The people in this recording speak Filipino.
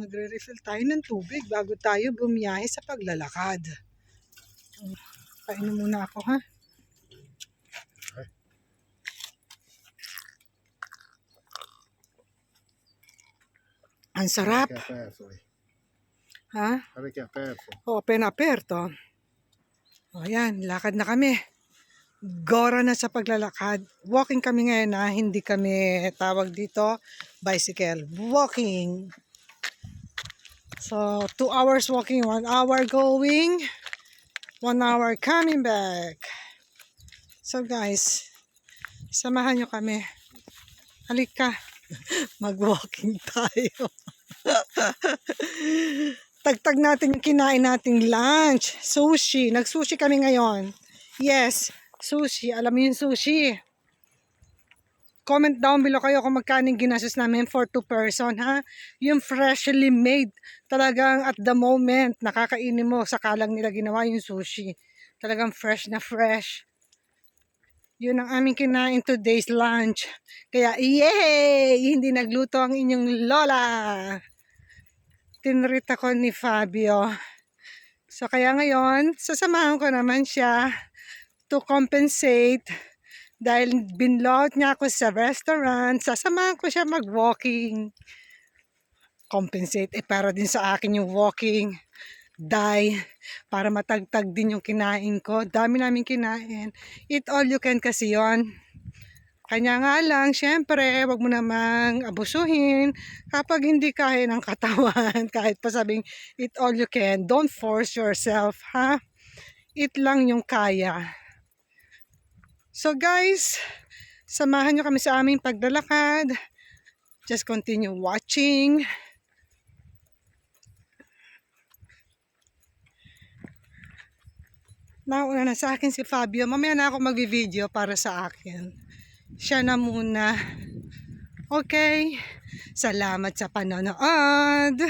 magre-refill tayo ng tubig bago tayo bumiyahe sa paglalakad. Oh, Painom muna ako ha. Ang sarap. Lì. Ha? O, appena aperto. O, yan. Lakad na kami. Gora na sa paglalakad. Walking kami ngayon na hindi kami tawag dito bicycle. Walking. So, two hours walking, one hour going, one hour coming back. So guys, samahan nyo kami. Halika. Mag-walking tayo. Tagtag natin yung kinain nating lunch. Sushi. Nag-sushi kami ngayon. Yes, sushi. Alam mo yung sushi. Comment down below kayo kung magkano yung ginastos namin for two person, ha? Yung freshly made. Talagang at the moment, nakakainin mo, saka lang nila ginawa yung sushi. Talagang fresh na fresh. Yun ang aming kinain today's lunch. Kaya, yay! Hindi nagluto ang inyong lola tinreat ako ni Fabio. So kaya ngayon, sasamahan ko naman siya to compensate dahil binload niya ako sa restaurant, sasamahan ko siya mag-walking. Compensate, eh para din sa akin yung walking. Die, para matagtag din yung kinain ko. Dami namin kinain. Eat all you can kasi yon. Kanya nga lang, syempre, wag mo namang abusuhin. Kapag hindi kaya ng katawan, kahit pa sabing eat all you can, don't force yourself, ha? Eat lang yung kaya. So guys, samahan nyo kami sa aming paglalakad. Just continue watching. Nauna na sa akin si Fabio. Mamaya na ako magvi-video para sa akin siya na muna. Okay. Salamat sa panonood.